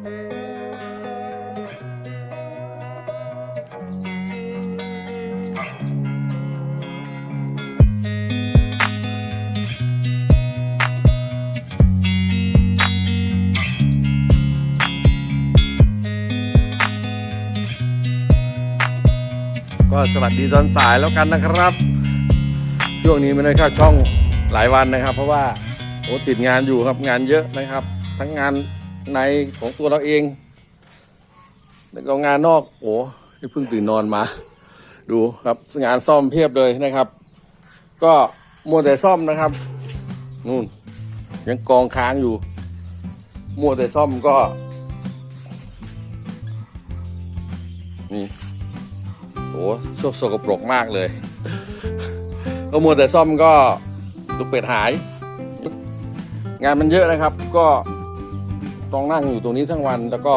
ก็สวัสดีตอนสายแล้วกันนะครับ ช่วงนี้ไม่ได้เข้าช่องหลายวันนะครับ เพราะว่าโอ้ติดงานอยู่ครับงานเยอะนะครับ ทั้งงาน ในของตัวเราเอง แล้วก็งานนอกโอ้ที่เพิ่งตื่นนอนมา ดูครับงานซ่อมเพียบเลยนะครับ ก็มัวแต่ซ่อมนะครับนู่นยังกองค้างอยู่ มัวแต่ซ่อมก็นี่โอ้โชคสกปรกมากเลย ก็มัวแต่ซ่อมก็ลูกเป็ดหาย งานมันเยอะนะครับ ก็ ต้องนั่งอยู่ตรงนี้ทั้งวัน แล้วก็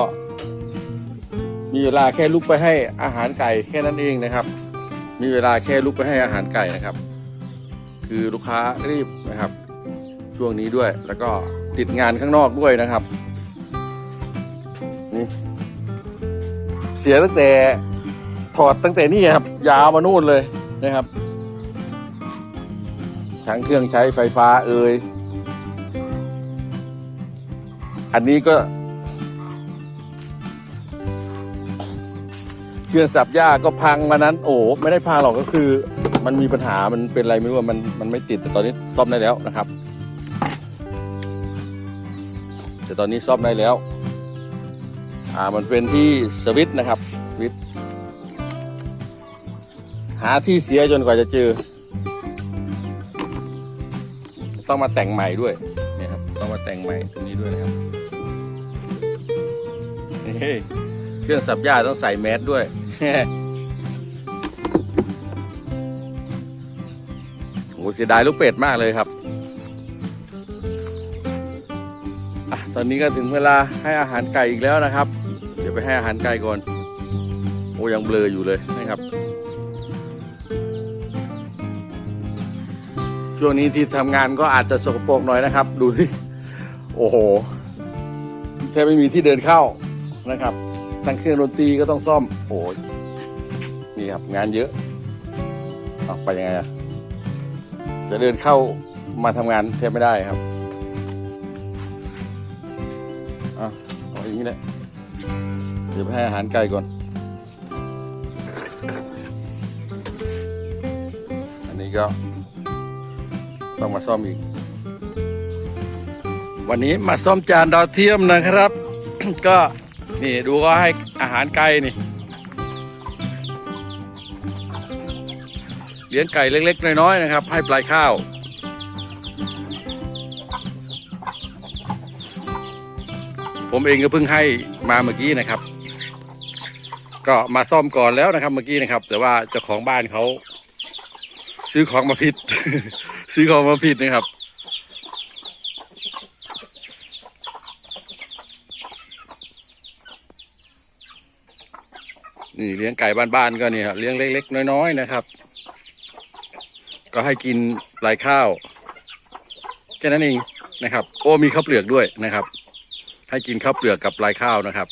มีเวลาแค่ลุกไปให้อาหารไก่แค่นั้นเองนะครับ มีเวลาแค่ลุกไปให้อาหารไก่นะครับ คือลูกค้ารีบนะครับ ช่วงนี้ด้วยแล้วก็ติดงานข้างนอกด้วยนะครับนี่เสียตั้งแต่ถอดตั้งแต่นี่ครับ ยาวมานู่นเลยนะครับทั้งเครื่องใช้ไฟฟ้าเอ่ย อันนี้ก็เครื่องสับหญ้าก็พังมานั้น โอ้ไม่ได้พังหรอกก็คือ มันมีปัญหามันเป็นอะไรไม่รู้มันมันไม่ติดแต่ตอนนี้ซ่อมได้แล้วนะครับ แต่ตอนนี้ซ่อมได้แล้ว อ่ามันเป็นที่สวิตนะครับสวิตหาที่เสียจนกว่าจะเจอ ต้องมาแต่งใหม่ด้วยเนี่ยครับต้องมาแต่งใหม่ตรงนี้ด้วยนะครับ เครื่องสับหญ้าต้องใส่แมสด้วย โอ้เสียดายลูกเป็ดมากเลยครับอะตอนนี้ก็ถึงเวลาให้อาหารไก่อีกแล้วนะครับ เดี๋ยวไปให้อาหารไก่ก่อน โอ้ยังเบลออยู่เลยนะครับ ช่วงนี้ที่ทำงานก็อาจจะสกปรกหน่อยนะครับ ดูสิโอ้โหแทบไม่มีที่เดินเข้า นะครับทั้งเครื่องดนตรีก็ต้องซ่อม โอ้ยนี่ครับงานเยอะเอาไปยังไงอะจะเดินเข้ามาทำงานแทบไม่ได้ครับอะเอาอย่างนี้แหละเดี๋ยวไปให้อาหารไก่ก่อน อันนี้ก็ ต้องมาซ่อมอีก วันนี้มาซ่อมจานดาวเทียมนะครับ ก็ นี่ดูก็ให้อาหารไก่นี่เลี้ยงไก่เล็กๆน้อยๆนะครับ ให้ปลายข้าว ผมเองก็เพิ่งให้มาเมื่อกี้นะครับ ก็มาซ่อมก่อนแล้วนะครับ เมื่อกี้นะครับ แต่ว่าเจ้าของบ้านเขาซื้อของมาผิด ซื้อของมาผิดนะครับ นี่เลี้ยงไก่บ้านๆก็เนี่ยเลี้ยงเล็กๆน้อยๆนะครับ ก็ให้กินปลายข้าวแค่นั้นเองนะครับ โอ้มีข้าวเปลือกด้วยนะครับ ให้กินข้าวเปลือกกับปลายข้าวนะครับ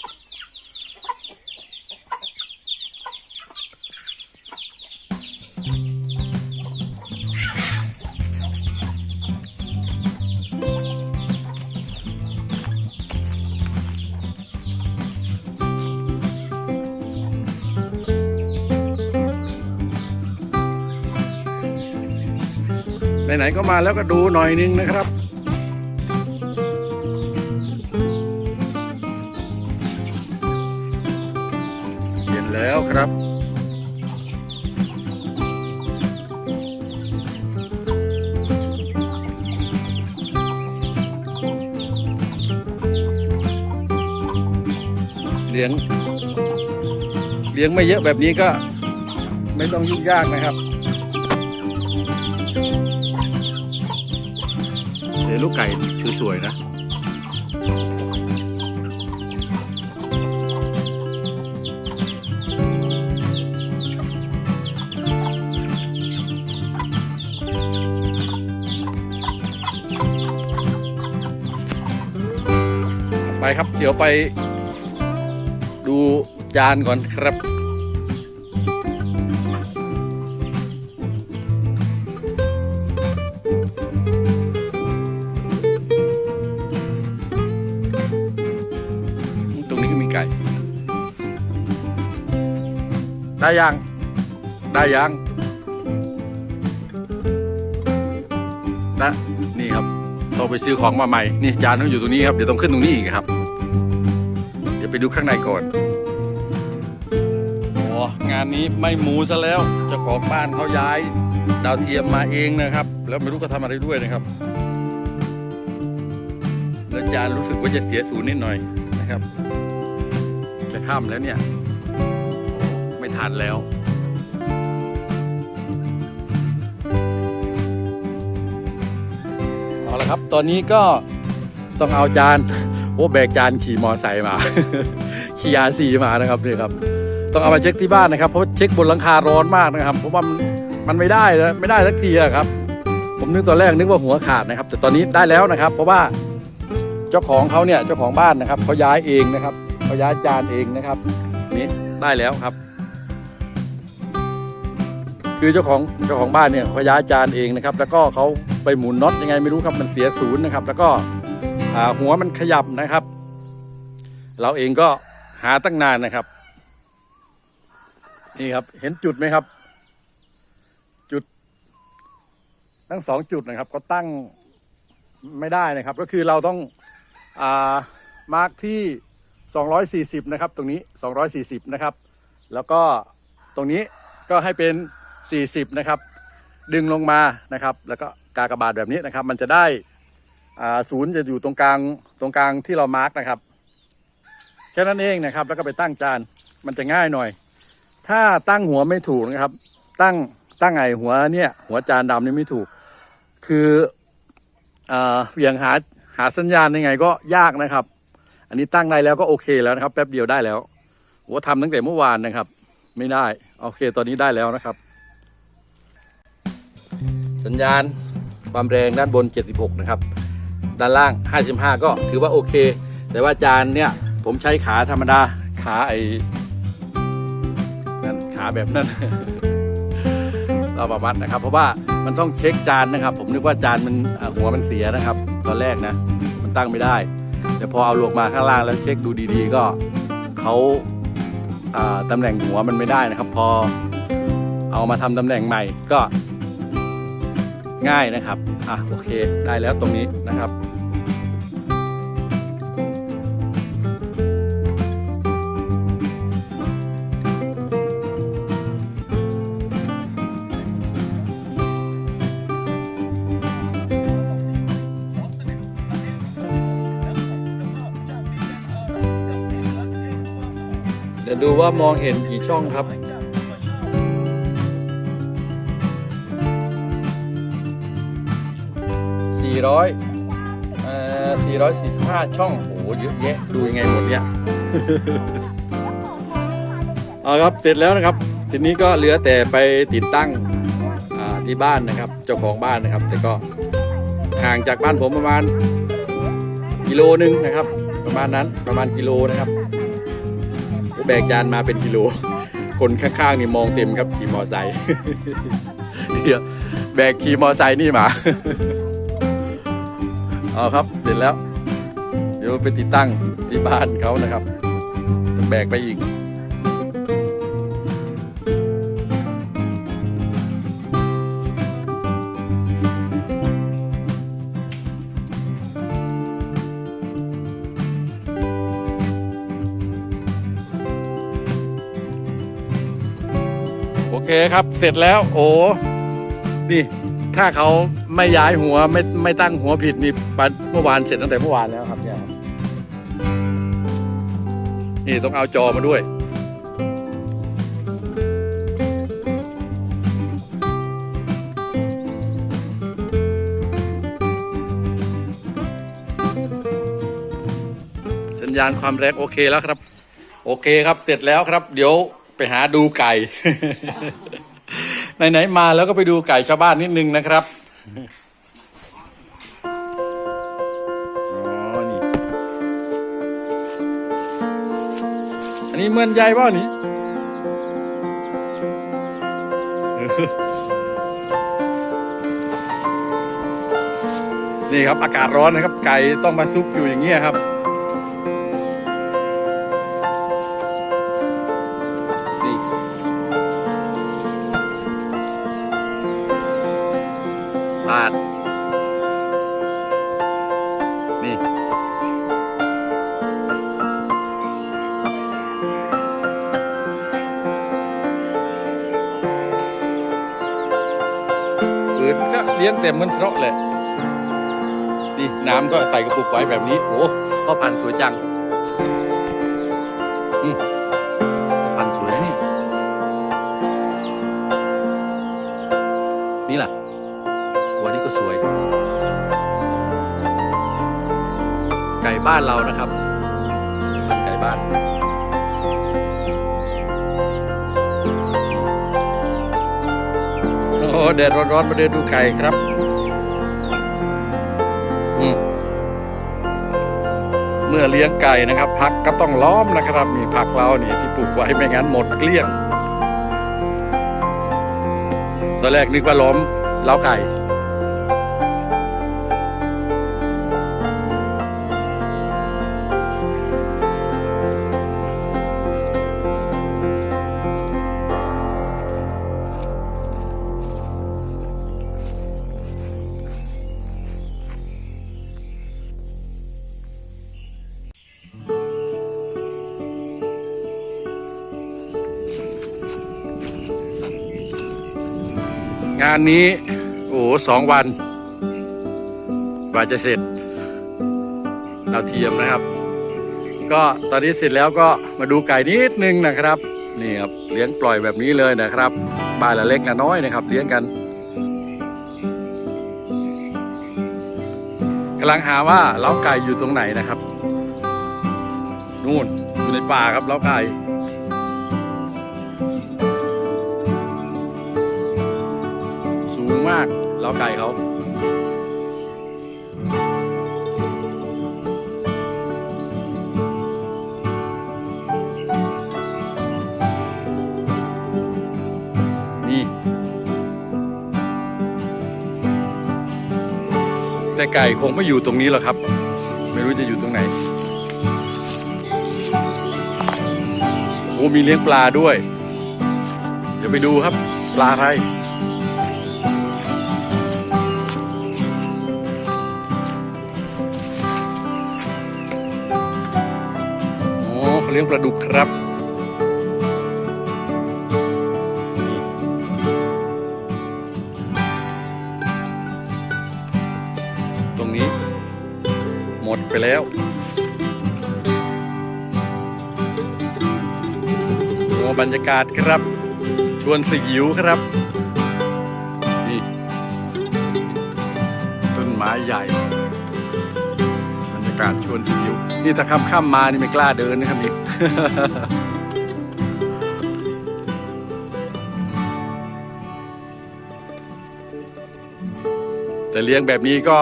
ก็มาแล้วก็ดูหน่อยนึงนะครับ เย็นแล้วครับเลี้ยงเลี้ยงไม่เยอะแบบนี้ก็ไม่ต้องยุ่งยากนะครับ ดี๋ยวลูกไก่สวยๆนะไปครับ เดี๋ยวไปดูจานก่อนครับ ยัง ได้ยังนะนี่ครับต้องไปซื้อของมาใหม่ นี่จานต้องอยู่ตรงนี้ครับ เดี๋ยวต้องขึ้นตรงนี้อีกครับ เดี๋ยวไปดูข้างในก่อนโอ้งานนี้ไม่หมูซะแล้ว เจ้าของบ้านเขาย้าย ดาวเทียมมาเองนะครับ แล้วไม่รู้เขาทำอะไรด้วยนะครับแล้วจานรู้สึกว่าจะเสียศูนย์นิดหน่อยนะครับ จะข้ามแล้วเนี่ย ทันแล้วเอาละครับ ตอนนี้ก็ต้องเอาจานโอ้แบกจานขี่มอไซค์มา ขี่อาซีมานะครับนี่ครับ ต้องเอามาเช็คที่บ้านนะครับ เพราะเช็คบนหลังคาร้อนมากนะครับ เพราะว่ามันมันไม่ได้นะไม่ได้สักทีอะครับ ผมนึกตอนแรกนึกว่าหัวขาดนะครับ แต่ตอนนี้ได้แล้วนะครับ เพราะว่าเจ้าของเขาเนี่ยเจ้าของบ้านนะครับเขาย้ายเองนะครับเขาย้ายจานเองนะครับ นี่ได้แล้วครับ คือเจ้าของเจ้าของบ้านเนี่ยเขาย้ายจานเองนะครับ แล้วก็เขาไปหมุนน็อตยังไงไม่รู้ครับมันเสียศูนย์นะครับ แล้วก็หัวมันขยับนะครับ เราเองก็หาตั้งนานนะครับ นี่ครับเห็นจุดไหมครับ จุด ทั้งสองจุดนะครับ ก็ตั้งไม่ได้นะครับ ก็คือเราต้องอามาร์กที่ 240 นะครับ ตรงนี้ 240 นะครับ แล้วก็ตรงนี้ก็ให้เป็น 40 นะครับ ดึงลงมานะครับ แล้วก็กากบาทแบบนี้นะครับ มันจะได้ศูนย์จะอยู่ตรงกลางตรงกลางที่เรามาร์กนะครับแค่นั้นเองนะครับ แล้วก็ไปตั้งจานมันจะง่ายหน่อย ถ้าตั้งหัวไม่ถูกนะครับ ตั้งตั้งไงหัวเนี่ย หัวจานดำนี่ไม่ถูก คืออเวียงหาหาสัญญาณยังไงก็ยากนะครับ อันนี้ตั้งได้แล้วก็โอเคแล้วนะครับ แป๊บเดียวได้แล้วว่าทำตั้งแต่เมื่อวานนะครับ ไม่ได้ โอเคตอนนี้ได้แล้วนะครับ สัญญาณความแรงด้านบน 76 นะครับ ด้านล่าง 55 ก็ถือว่าโอเค แต่ว่าจานเนี่ยผมใช้ขาธรรมดา ขาไอ้นั่นขาแบบนั้นเราประมัดนะครับ เพราะว่ามันต้องเช็คจานนะครับ ผมนึกว่าจานมันหัวมันเสียนะครับ ตอนแรกนะ มันตั้งไม่ได้ แต่พอเอาลงมาข้างล่างแล้วเช็คดูดีๆ ก็เขาตำแหน่งหัวมันไม่ได้นะครับ พอเอามาทำตำแหน่งใหม่ก็ ง่ายนะครับ อะโอเค ได้แล้วตรงนี้นะครับ เดี๋ยวดูว่ามองเห็นกี่ช่องครับ 400เอ่อ445 ช่องโอ้โหเยอะแยะดูยังไงหมดเนี่ยเอาครับเสร็จแล้วนะครับ ทีนี้ก็เหลือแต่ไปติดตั้งอ่าที่บ้านนะครับ เจ้าของบ้านนะครับ แต่ก็ห่างจากบ้านผมประมาณกิโลนึงนะครับ ประมาณนั้นประมาณกิโลนะครับแบกจานมาเป็นกิโล คนข้างๆนี่มองเต็มครับขี่มอไซค์เดี๋ยวแบกขี่มอไซค์นี่มา เอาครับเสร็จแล้ว เดี๋ยวไปติดตั้งที่บ้านเขานะครับแบกไปอีกโอเคครับ เสร็จแล้ว โอ้ นี่ ถ้าเขาไม่ย้ายหัวไม่ไม่ตั้งหัวผิดนี่ปันเมื่อวานเสร็จตั้งแต่เมื่อวานแล้วครับเนี่ยนี่ต้องเอาจอมาด้วย สัญญาณความแรงโอเคแล้วครับ โอเคครับเสร็จแล้วครับ เดี๋ยวไปหาดูไก่ ไหนๆมาแล้วก็ไปดูไก่ชาวบ้านนิดนึงนะครับอ๋อนี่อันนี้เหมือนใหญ่ป่ะนี่นี่ครับอากาศร้อนนะครับ ไก่ต้องมาซุกอยู่อย่างเงี้ยครับ เลี้ยงเต็มเหมันเพราะแหละนี่น้ำก็ใส่กระปุกไว้แบบนี้ โอ้พ่อพันธุ์สวยจังอืมพ่อพันธุ์สวยนะนี่ นี่ล่ะหัวนี้ก็สวย ไก่บ้านเรานะครับพันธุ์ไก่บ้านโอ้โหแดดร้อนๆมาเดินดูไก่ครับ เมื่อเลี้ยงไก่นะครับพักก็ต้องล้อมนะครับมีผักเรานี่ที่ปลูกไว้ไม่งั้นหมดเกลี้ยงตอนแรกนึกว่าล้อมเล้าไก่ งานนี้ โอ้โหสองวันกว่าจะเสร็จดาเทียมนะครับ ก็ตอนนี้เสร็จแล้วก็มาดูไก่นิดนึงนะครับนี่ครับเลี้ยงปล่อยแบบนี้เลยนะครับบ้านละเล็กละน้อยนะครับ เลี้ยงกันกำลังหาว่าเล้าไก่อยู่ตรงไหนนะครับ นู่นอยู่ในป่าครับเล้าไก่ มากเล้าไก่เขานี่แต่ไก่คงไม่อยู่ตรงนี้หรอกครับ ไม่รู้จะอยู่ตรงไหนโอ้มีเลี้ยงปลาด้วย เดี๋ยวไปดูครับ ปลาอะไรโเลี้ยงปลาดุกครับตรงนี้ หมดไปแล้ว โอ้บรรยากาศครับ ชวนสยิวครับนี่ต้นไม้ใหญ่ บรรยากาศชวนสยิว นี่ถ้าค่ำๆมานี่ไม่กล้าเดินนะครับนี่ แต่เลี้ยงแบบนี้ก็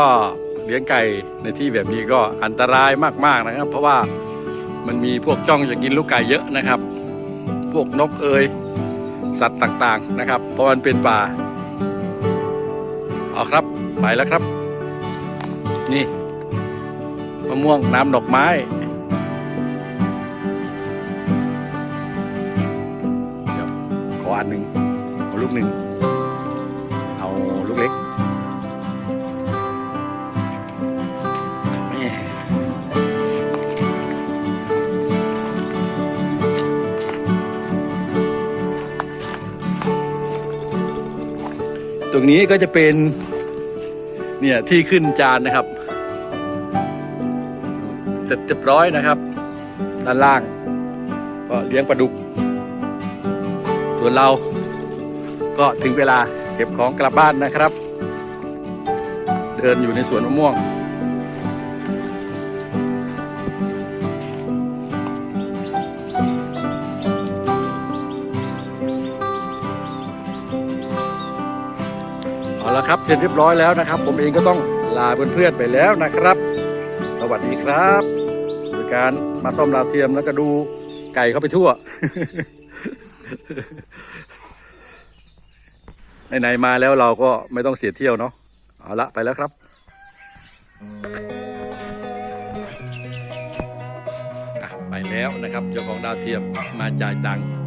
เลี้ยงไก่ในที่แบบนี้ก็อันตรายมากๆนะครับ เพราะว่ามันมีพวกจ้องจะกินลูกไก่เยอะนะครับ พวกนกเอยสัตว์ต่างๆนะครับ เพราะมันเป็นป่าเอาครับไปแล้วครับ นี่มะม่วงน้ำดอกไม้ ขออันหนึ่งเอาลูกหนึ่งเอาลูกเล็กตรงนี้ก็จะเป็นเนี่ยที่ขึ้นจานนะครับ เสร็จเรียบร้อยนะครับ ด้านล่าง ก็เลี้ยงปลาดุก ส่วนเราก็ถึงเวลาเก็บของกลับบ้านนะครับ เดินอยู่ในสวนมะม่วง เอาละครับเสร็จเรียบร้อยแล้วนะครับ ผมเองก็ต้องลาเพื่อนๆไปแล้วนะครับ สวัสดีครับโดยการมาซ่อมดาเทียมแล้วก็ดูไก่เข้าไปทั่ว ไหนๆมาแล้วเราก็ไม่ต้องเสียเที่ยวเนาะเอาละไปแล้วครับอะไปแล้วนะครับเจ้าของดาวเทียมมาจ่ายตังค์